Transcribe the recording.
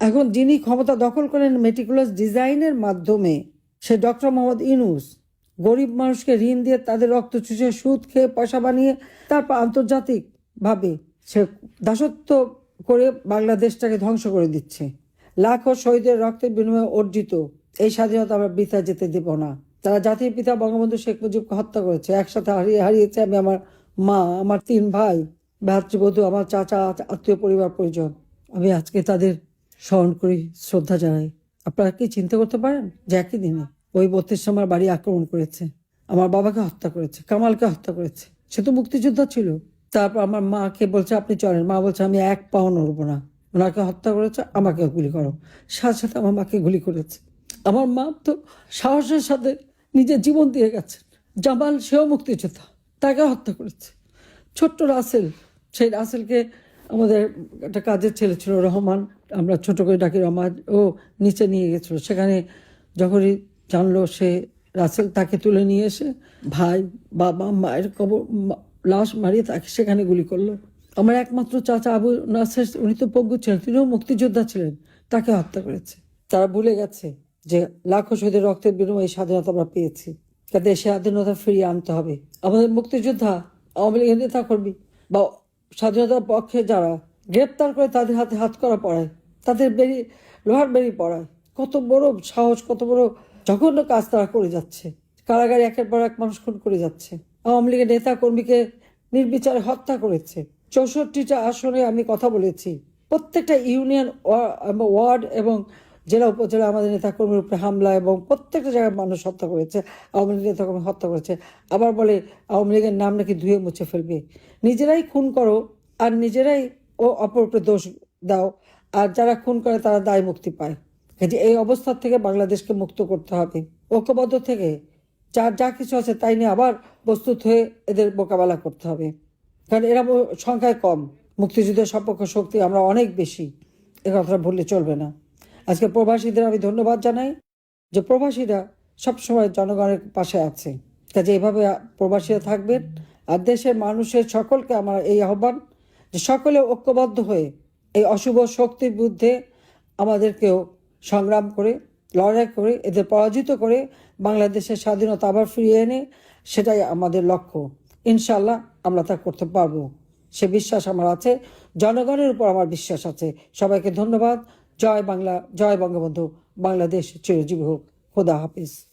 এখন যিনি ক্ষমতা দখল করেন মেটিকুলাস ডিজাইনের মাধ্যমে, সে ডক্টর মোহাম্মদ ইনুস গরিব মানুষকে ঋণ দিয়ে তাদের রক্ত চুষে সুদ খেয়ে পয়সা বানিয়ে তারপর আন্তর্জাতিকভাবে সে দাসত্ব করে বাংলাদেশটাকে ধ্বংস করে দিচ্ছে। লাখো শহীদের রক্তের বিনিময়ে অর্জিত এই স্বাধীনতা আমরা বৃথা যেতে দেব না। তারা জাতির পিতা বঙ্গবন্ধু শেখ মুজিবকে হত্যা করেছে। একসাথে হারিয়ে হারিয়েছে আমি আমার মা, আমার তিন ভাই, ভাতৃবধূ, আমার চাচা, আত্মীয় পরিবার, পরিজন। আমি আজকে তাদের স্মরণ করি, শ্রদ্ধা জানাই। আপনারা কি চিন্তা করতে পারেন? যে একই দিনে, ওই বত্রিশ আমার বাড়ি আক্রমণ করেছে। আমার বাবাকে হত্যা করেছে, কামালকে হত্যা করেছে। সে তো মুক্তিযোদ্ধা ছিল। তারপর আমার মাকে বলছে, আপনি চলেন। মা বলছে, আমি এক পাও নড়বো না। ওনাকে হত্যা করেছে, আমাকে গুলি করো। সাথে সাথে আমার মাকে গুলি করেছে। আমার মা তো সাহসের সাথে নিজের জীবন দিয়ে গেছেন। জামাল, সেও মুক্তিযোদ্ধা, তাকে হত্যা করেছে। ছোট্ট রাসেল, সেই রাসেলকে আমাদের একটা কাজের ছেলে ছিল, রহমান। আমরা ছোট করে ডাকি রহমান ও নিচে নিয়ে গেছিল। সেখানে যখনই জানলো সে রাসেল তাকে তুলে নিয়ে এসে ভাই, বাবা, মায়ের কবর লাশ মারিয়ে তাকে সেখানে গুলি করল। আমার একমাত্র চাচা আবু নাসের, উনি তো পঙ্গু ছিলেন, তিনিও মুক্তিযোদ্ধা ছিলেন, তাকে হত্যা করেছে। তারা ভুলে গেছে যে লাখো শহীদের রক্তের বিনিময়ে এই স্বাধীনতা আমরা পেয়েছি। তাদের স্বাধীনতা ফিরিয়ে আনতে হবে। আমাদের মুক্তিযোদ্ধা আওয়ামী লীগের নেতা কর্মী বা স্বাধীনতার পক্ষে যারা গ্রেপ্তার করে তাদের হাতে হাত করা পড়ায় তাদের বেরি, লোহার বেরি পড়ায় কত বড় সাহস, কত বড় জঘন্য কাজ তারা করে যাচ্ছে। কারাগারে একের পর এক মানুষ খুন করে যাচ্ছে। আওয়ামী লীগের নেতা কর্মীকে নির্বিচারে হত্যা করেছে। চৌষট্টিটা আসনে আমি কথা বলেছি। প্রত্যেকটা ইউনিয়ন ওয়ার্ড এবং জেলা উপজেলা আমাদের নেতাকর্মীর উপরে হামলা এবং প্রত্যেকটা জায়গায় মানুষ হত্যা করেছে। আওয়ামী লীগ নেতাকর্মী হত্যা করেছে। আবার বলে আওয়ামী লীগের নাম নাকি ধুয়ে মুছে ফেলবে। নিজেরাই খুন করো আর নিজেরাই ও অপর উপরে দোষ দাও। আর যারা খুন করে তারা দায় মুক্তি পায়। কাজে এই অবস্থা থেকে বাংলাদেশকে মুক্ত করতে হবে। ঐক্যবদ্ধ থেকে যার যা কিছু আছে তাই নিয়ে আবার প্রস্তুত হয়ে এদের মোকাবেলা করতে হবে। কারণ এরা সংখ্যায় কম। মুক্তিযুদ্ধের সপক্ষ শক্তি আমরা অনেক বেশি। এ কথাটা ভুললে চলবে না। আজকে প্রবাসীদের আমি ধন্যবাদ জানাই যে প্রবাসীরা সবসময় জনগণের পাশে আছে। কাজে এইভাবে প্রবাসীরা থাকবেন। আর দেশের মানুষের সকলকে আমার এই আহ্বান যে সকলে ঐক্যবদ্ধ হয়ে এই অশুভ শক্তির বিরুদ্ধে আমাদেরকেও সংগ্রাম করে, লড়াই করে, এদের পরাজিত করে বাংলাদেশের স্বাধীনতা আবার ফিরিয়ে এনে সেটাই আমাদের লক্ষ্য। ইনশাল্লাহ আমরা তা করতে পারব। সে বিশ্বাস আমার আছে, জনগণের উপর আমার বিশ্বাস আছে। সবাইকে ধন্যবাদ। জয় বাংলা, জয় বঙ্গবন্ধু। বাংলাদেশ চিরজীবী হোক। খোদা হাফিজ।